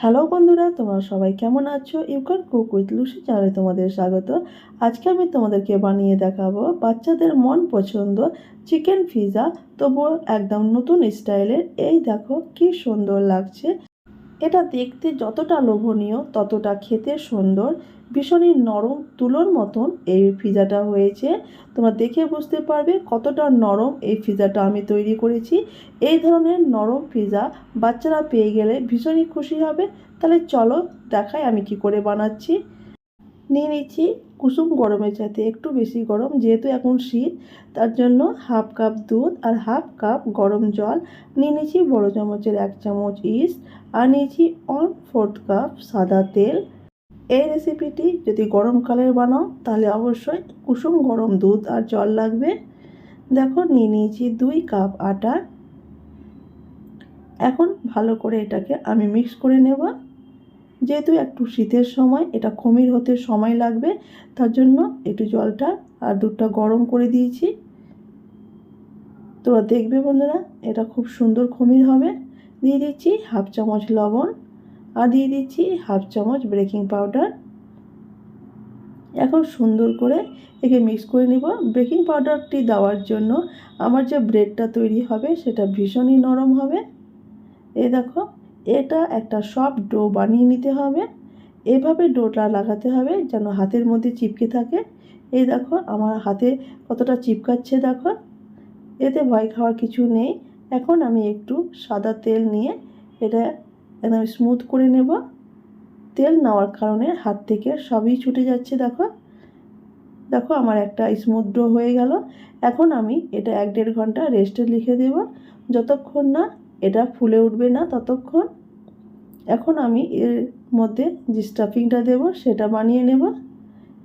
Hello বন্ধুরা, তোমরা সবাই কেমন আছো? ইউকার কুক উইথ লুসি চ্যানেলে তোমাদের স্বাগত। আজকে আমি তোমাদেরকে বানিয়ে দেখাবো বাচ্চাদের মন পছন্দ চিকেন ফিজা তবুও একদম নতুন স্টাইলের এই দেখো কি সুন্দর লাগছে। এটা দেখতে যতটা লোভনীয়, ততটা খেতে সুন্দর। ভীষণই নরম তুলোর মতন এই ফিজাটা হয়েছে। তোমরা দেখে বুঝতে পারবে কতটা নরম এই ফিজাটা আমি তৈরি করেছি। এই ধরনের নরম ফিজা বাচ্চারা পেয়ে গেলে ভীষণই খুশি হবে। তাহলে চলো দেখাই আমি কি করে বানাচ্ছি। নিয়ে নিচ্ছি কুসুম গরমের চাইতে একটু বেশি গরম, যেহেতু এখন শীত, তার জন্য হাফ কাপ দুধ আর হাফ কাপ গরম জল নিয়ে নিয়েছি। বড়ো চামচের এক চামচ ইস্ট আর নিয়েছি ওয়ান ফোর্থ কাপ সাদা তেল। এই রেসিপিটি যদি গরমকালের বানাও, তাহলে অবশ্যই কুসুম গরম দুধ আর জল লাগবে। দেখো, নিয়ে নিয়েছি দুই কাপ আটা। এখন ভালো করে এটাকে আমি মিক্স করে নেব। যেহেতু একটু শীতের সময়, এটা খমির হতে সময় লাগবে, তার জন্য একটু জলটা আর দুধটা গরম করে দিয়েছি। তোরা দেখবে বন্ধুরা, এটা খুব সুন্দর খমির হবে। দিয়ে দিচ্ছি হাফ চামচ লবণ আর দিয়ে দিচ্ছি হাফ চামচ বেকিং পাউডার। এখন সুন্দর করে একে মিক্স করে নেব। বেকিং পাউডারটি দেওয়ার জন্য আমার যে ব্রেডটা তৈরি হবে, সেটা ভীষণই নরম হবে। এই দেখো এটা একটা সফট ডো বানিয়ে নিতে হবে। এভাবে ডোটা লাগাতে হবে যেন হাতের মধ্যে চিপকে থাকে। এই দেখো, আমার হাতে কতটা চিপকাচ্ছে দেখো। এতে ভয় খাওয়ার কিছু নেই। এখন আমি একটু সাদা তেল নিয়ে এটা একদম স্মুথ করে নেব। তেল নেওয়ার কারণে হাত থেকে সবই ছুটে যাচ্ছে দেখো। দেখো, আমার একটা স্মুথ ডো হয়ে গেল। এখন আমি এটা এক দেড় ঘণ্টা রেস্টে লিখে দেব। যতক্ষণ না এটা ফুলে উঠবে না ততক্ষণ। এখন আমি এর মধ্যে যে স্টাফিংটা দেব সেটা বানিয়ে নেব।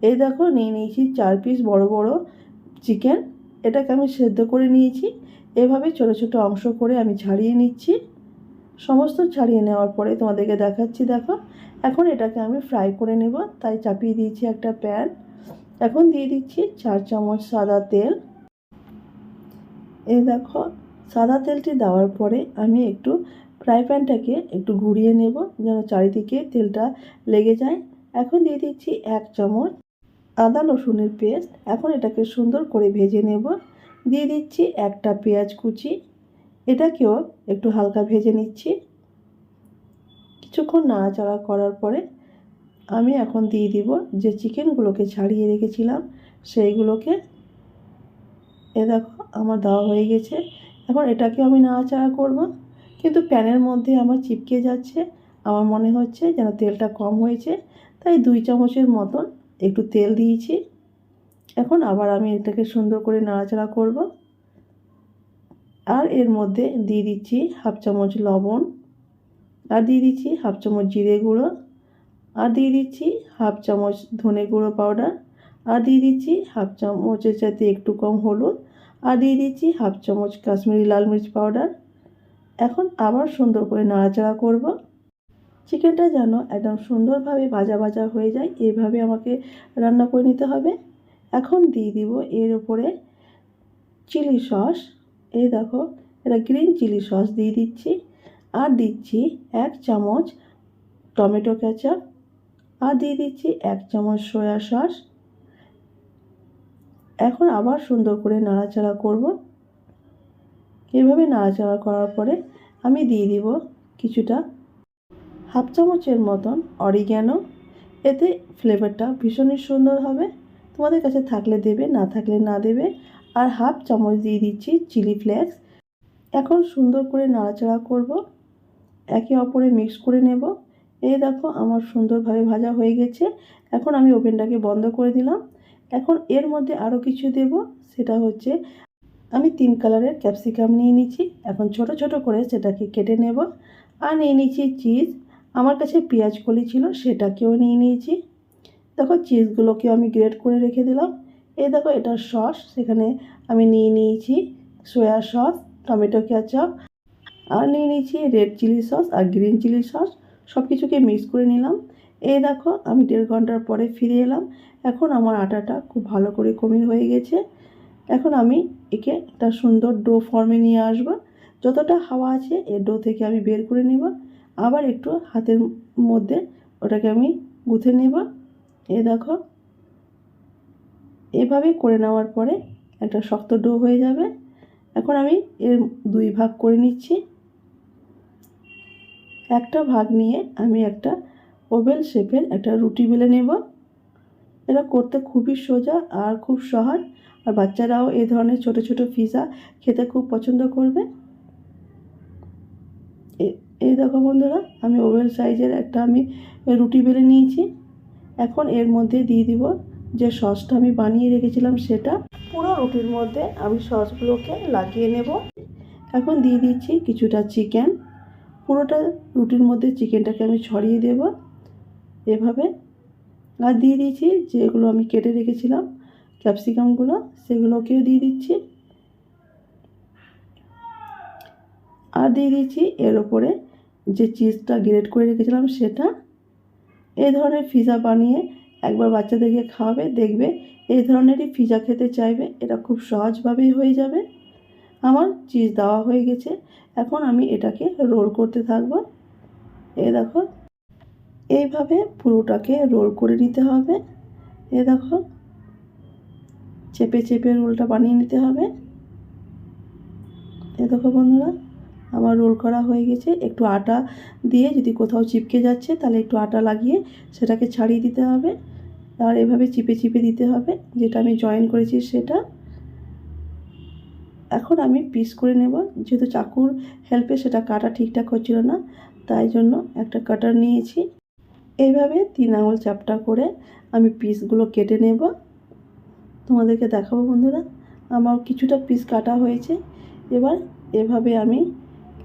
এই দেখো নিয়ে নিয়েছি চার পিস বড় বড় চিকেন এটাকে আমি সেদ্ধ করে নিয়েছি। এভাবে ছোট ছোট অংশ করে আমি ছাড়িয়ে নিচ্ছি। সমস্ত ছাড়িয়ে নেওয়ার পরে তোমাদেরকে দেখাচ্ছি, দেখো। এখন এটাকে আমি ফ্রাই করে নেব। তাই চাপিয়ে দিয়েছি একটা প্যান এখন দিয়ে দিচ্ছি চার চামচ সাদা তেল। এই দেখো সাদা তেলটি দেওয়ার পরে আমি একটু ফ্রাই প্যানটাকে একটু ঘুরিয়ে নেব যেন চারিদিকে তেলটা লেগে যায়। এখন দিয়ে দিচ্ছি এক চামচ আদা রসুনের পেস্ট। এখন এটাকে সুন্দর করে ভেজে নেব। দিয়ে দিচ্ছি একটা পেঁয়াজ কুচি। এটাকেও একটু হালকা ভেজে নিচ্ছি। কিছুক্ষণ নাড়াচাড়া করার পরে আমি এখন দিয়ে দিব যে চিকেনগুলোকে ছাড়িয়ে রেখেছিলাম, সেইগুলোকে। এ দেখো, আমার দেওয়া হয়ে গেছে। এখন এটাকে আমি নাড়াচাড়া করব। কিন্তু প্যানের মধ্যে আমার চিপকে যাচ্ছে। আমার মনে হচ্ছে যেন তেলটা কম হয়েছে। তাই দুই চামচের মতন একটু তেল দিয়েছি। এখন আবার আমি এটাকে সুন্দর করে নাড়াচাড়া করব। আর এর মধ্যে দিয়ে দিচ্ছি হাফ চামচ লবণ। আর দিয়ে দিচ্ছি হাফ চামচ জিরে গুঁড়ো। আর দিয়ে দিচ্ছি হাফ চামচ ধনে গুঁড়ো পাউডার। আর দিয়ে দিচ্ছি হাফ চামচের চাইতে একটু কম হলুদ। আর দিয়ে দিচ্ছি হাফ চামচ কাশ্মীরি লাল মির্চ পাউডার। এখন আবার সুন্দর করে নাড়াচাড়া করব। চিকেনটা যেন একদম সুন্দরভাবে ভাজা ভাজা হয়ে যায় এইভাবে আমাকে রান্না করে নিতে হবে। এখন দিয়ে দিব এর উপরে চিলি সস। এই দেখো, এটা গ্রিন চিলি সস দিয়ে দিচ্ছি। আর দিচ্ছি এক চামচ টমেটো কেচাপ। আর দিয়ে দিচ্ছি এক চামচ সয়া সস। এখন আবার সুন্দর করে নাড়াচাড়া করব। এভাবে নাড়াচাড়া করার পরে আমি দিয়ে দিব কিছুটা হাফ চামচের মতন অরিগ্যানো। এতে ফ্লেভারটা ভীষণই সুন্দর হবে। তোমাদের কাছে থাকলে দেবে, না থাকলে না দেবে। আর হাফ চামচ দিয়ে দিচ্ছি চিলি ফ্লেক্স। এখন সুন্দর করে নাড়াচাড়া করব। একে অপরে মিক্স করে নেব। এই দেখো আমার সুন্দরভাবে ভাজা হয়ে গেছে। এখন আমি ওভেনটাকে বন্ধ করে দিলাম। এখন এর মধ্যে আরও কিছু দেব। সেটা হচ্ছে, আমি তিন কালারের ক্যাপসিকাম নিয়ে নিচ্ছি। এখন ছোট ছোট করে সেটাকে কেটে নেব। আর নিয়ে নিচ্ছি চিজ। আমার কাছে পেঁয়াজ কলি ছিল, সেটাকেও নিয়ে নিয়েছি। দেখো, চিজগুলোকেও আমি গ্রেট করে রেখে দিলাম। এই দেখো, এটা সস। সেখানে আমি নিয়ে নিয়েছি সয়া সস, টমেটো ক্যাচাপ আর নিয়ে নিয়েছি রেড চিলি সস আর গ্রিন চিলি সস। সব কিছুকে মিক্স করে নিলাম। এই দেখো, আমি দেড় ঘণ্টার পরে ফিরে এলাম। এখন আমার আটাটা খুব ভালো করে কমিয়ে হয়ে গেছে। এখন আমি একে একটা সুন্দর ডো ফর্মে নিয়ে আসব। যতটা হাওয়া আছে এই ডো থেকে আমি বের করে নেব। আবার একটু হাতের মধ্যে ওটাকে আমি গুঁথে নেব। এ দেখো, এভাবে করে নেওয়ার পরে একটা শক্ত ডো হয়ে যাবে। এখন আমি এর দুই ভাগ করে নিচ্ছি। একটা ভাগ নিয়ে আমি একটা ওভেল শেপের একটা রুটি বেলে নেব। এটা করতে খুবই সোজা আর খুব সহজ। আর বাচ্চারাও এই ধরনের ছোট ছোট পিৎজা খেতে খুব পছন্দ করবে। এই দেখো বন্ধুরা, আমি ওভেল সাইজের একটা আমি রুটি বেলে নিয়েছি। এখন এর মধ্যে দিয়ে দিব যে সসটা আমি বানিয়ে রেখেছিলাম সেটা। পুরো রুটির মধ্যে আমি সসগুলোকে লাগিয়ে নেব। এখন দিয়ে দিচ্ছি কিছুটা চিকেন। পুরোটা রুটির মধ্যে চিকেনটাকে আমি ছড়িয়ে দেব। এভাবে। আর দিয়ে দিয়েছি যেগুলো আমি কেটে রেখেছিলাম, ক্যাপসিকামগুলো, সেগুলোকেও দিয়ে দিচ্ছি। আর দিয়ে দিচ্ছি এর ওপরে যে চিজটা গ্রেট করে রেখেছিলাম সেটা, এই ধরনের পিৎজা বানিয়ে একবার বাচ্চাদেরকে খাওয়াবে, দেখবে এই ধরনেরই পিৎজা খেতে চাইবে, এটা খুব সহজভাবেই হয়ে যাবে। আমার চিজ দেওয়া হয়ে গেছে, এখন আমি এটাকে রোল করতে থাকব। এ দেখো এইভাবে পুরোটাকে রোল করে নিতে হবে। এ দেখো, চেপে চেপে রোলটা বানিয়ে নিতে হবে। এ দেখো বন্ধুরা, আমার রোল করা হয়ে গেছে। একটু আটা দিয়ে যদি কোথাও চিপকে যাচ্ছে, তাহলে একটু আটা লাগিয়ে সেটাকে ছাড়িয়ে দিতে হবে। আর এভাবে চিপে চিপে দিতে হবে, যেটা আমি জয়েন করেছি সেটা। এখন আমি পিস করে নেব। যেহেতু চাকুর হেল্পে সেটা কাটা ঠিকঠাক হচ্ছিল না, তাই জন্য একটা কাটার নিয়েছি। এইভাবে তিন আঙুল চাপটা করে আমি পিসগুলো কেটে নেব। তোমাদেরকে দেখাবো বন্ধুরা, আমার কিছুটা পিস কাটা হয়েছে। এবার এভাবে আমি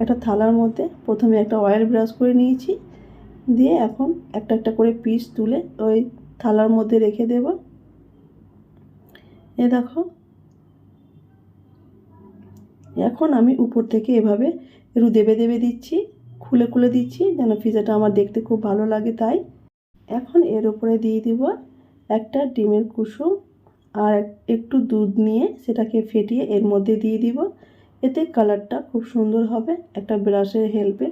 একটা থালার মধ্যে প্রথমে একটা অয়েল ব্রাশ করে নিয়েছি। দিয়ে এখন একটা একটা করে পিস তুলে ওই থালার মধ্যে রেখে দেব। এ দেখো, এখন আমি উপর থেকে এভাবে একটু দেবে দেবে দিচ্ছি। খুলে খুলে দিচ্ছি, যেন পিজাটা আমার দেখতে খুব ভালো লাগে তাই। এখন এর উপরে দিয়ে দিব একটা ডিমের কুসুম আর একটু দুধ নিয়ে সেটাকে ফেটিয়ে এর মধ্যে দিয়ে দিব। এতে কালারটা খুব সুন্দর হবে, একটা ব্রাশের হেল্পে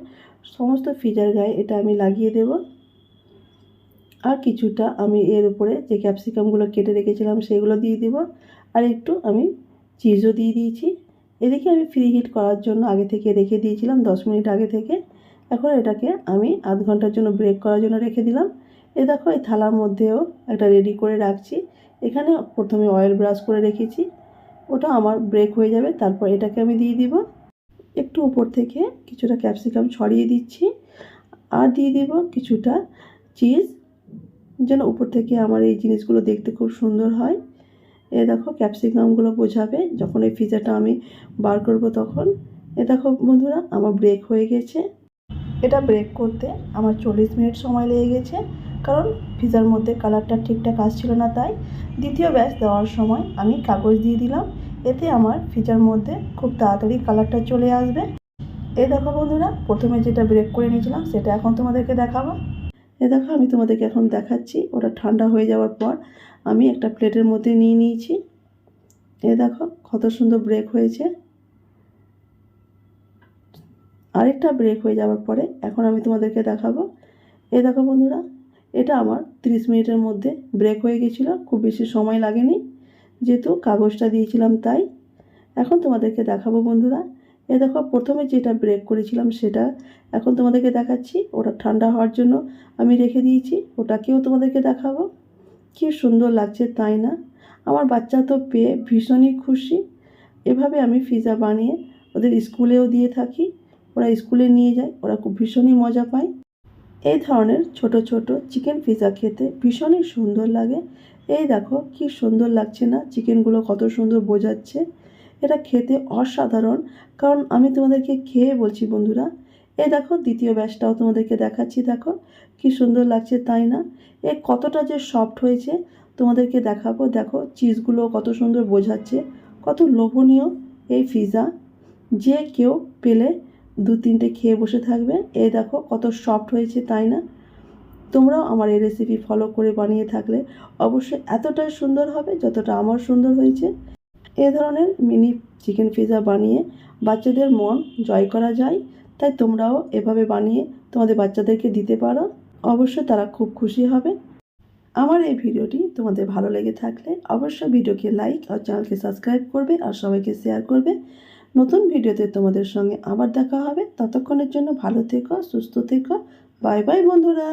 সমস্ত ফিজার গায়ে এটা আমি লাগিয়ে দেব। আর কিছুটা আমি এর উপরে যে ক্যাপসিকামগুলো কেটে রেখেছিলাম সেগুলো দিয়ে দিব। আর একটু আমি চিজও দিয়ে দিয়েছি। এদিকে আমি ফ্রি হিট করার জন্য আগে থেকে রেখে দিয়েছিলাম দশ মিনিট আগে থেকে। এখন এটাকে আমি আধ ঘণ্টার জন্য ব্রেক করার জন্য রেখে দিলাম। এ দেখো, এই থালার মধ্যেও একটা রেডি করে রাখছি। এখানে প্রথমে অয়েল ব্রাশ করে রেখেছি। ওটা আমার ব্রেক হয়ে যাবে, তারপর এটাকে আমি দিয়ে দিব। একটু উপর থেকে কিছুটা ক্যাপসিকাম ছড়িয়ে দিচ্ছি। আর দিয়ে দিব কিছুটা চিজ যেন উপর থেকে আমার এই জিনিসগুলো দেখতে খুব সুন্দর হয়। এ দেখো ক্যাপসিকামগুলো বোঝাবে, যখন এই পিজাটা আমি বার করব তখন। এ দেখো বন্ধুরা, আমার ব্রেক হয়ে গেছে। এটা ব্রেক করতে আমার চল্লিশ মিনিট সময় লেগে গেছে, কারণ পিজার মধ্যে কালারটা ঠিকঠাক আসছিল না তাই দ্বিতীয় ব্যাচ দেওয়ার সময় আমি কাগজ দিয়ে দিলাম, এতে আমার পিজার মধ্যে খুব তাড়াতাড়ি কালারটা চলে আসবে। এ দেখো বন্ধুরা, প্রথমে যেটা ব্রেক করে নিয়েছিলাম সেটা এখন তোমাদেরকে দেখাবো। এ দেখো আমি তোমাদেরকে এখন দেখাচ্ছি, ওটা ঠান্ডা হয়ে যাওয়ার পর আমি একটা প্লেটের মধ্যে নিয়ে নিয়েছি। এ দেখো কত সুন্দর ব্রেক হয়েছে। আরেকটা ব্রেক হয়ে যাওয়ার পরে এখন আমি তোমাদেরকে দেখাবো। এ দেখো বন্ধুরা, এটা আমার 30 মিনিটের মধ্যে ব্রেক হয়ে গেছিল, খুব বেশি সময় লাগেনি। যেহেতু কাগজটা দিয়েছিলাম তাই। এখন তোমাদেরকে দেখাবো বন্ধুরা, এ দেখো প্রথমে যেটা ব্রেক করেছিলাম সেটা এখন তোমাদেরকে দেখাচ্ছি, ওটা ঠান্ডা হওয়ার জন্য আমি রেখে দিয়েছি, ওটাকেও তোমাদেরকে দেখাবো। কী সুন্দর লাগছে তাই না? আমার বাচ্চা তো পেয়ে ভীষণই খুশি। এভাবে আমি পিৎজা বানিয়ে ওদের স্কুলেও দিয়ে থাকি। ওরা স্কুলে নিয়ে যায়, ওরা খুব ভীষণই মজা পায়। এই ধরনের ছোট ছোট চিকেন পিৎজা খেতে ভীষণই সুন্দর লাগে। এই দেখো কি সুন্দর লাগছে না? চিকেনগুলো কত সুন্দর বোঝাচ্ছে। এটা খেতে অসাধারণ। কারণ আমি তোমাদেরকে খেয়ে বলছি বন্ধুরা, এই দেখো দ্বিতীয় ব্যাচটাও তোমাদেরকে দেখাচ্ছি, দেখো কি সুন্দর লাগছে তাই না? এ কতটা যে সফট হয়েছে তোমাদেরকে দেখাবো। দেখো চিজগুলো কত সুন্দর বোঝাচ্ছে, কত লোভনীয় এই পিৎজা যে কেউ পেলে দু তিনটে খেয়ে বসে থাকবে। এ দেখো, কত সফট হয়েছে, তাই না? তোমরাও আমার এই রেসিপি ফলো করে বানিয়ে থাকলে অবশ্যই এতটাই সুন্দর হবে যতটা আমার সুন্দর হয়েছে। এ ধরনের মিনি চিকেন পিজা বানিয়ে বাচ্চাদের মন জয় করা যায়। তাই তোমরাও এভাবে বানিয়ে তোমাদের বাচ্চাদেরকে দিতে পারো। অবশ্যই তারা খুব খুশি হবে আমার এই ভিডিওটি তোমাদের ভালো লেগে থাকলে অবশ্যই ভিডিওকে লাইক আর চ্যানেলকে সাবস্ক্রাইব করবে আর সবাইকে শেয়ার করবে। নতুন ভিডিওতে তোমাদের সঙ্গে আবার দেখা হবে। ততক্ষণের জন্য ভালো থেকো, সুস্থ থেকো। বাই বাই বন্ধুরা।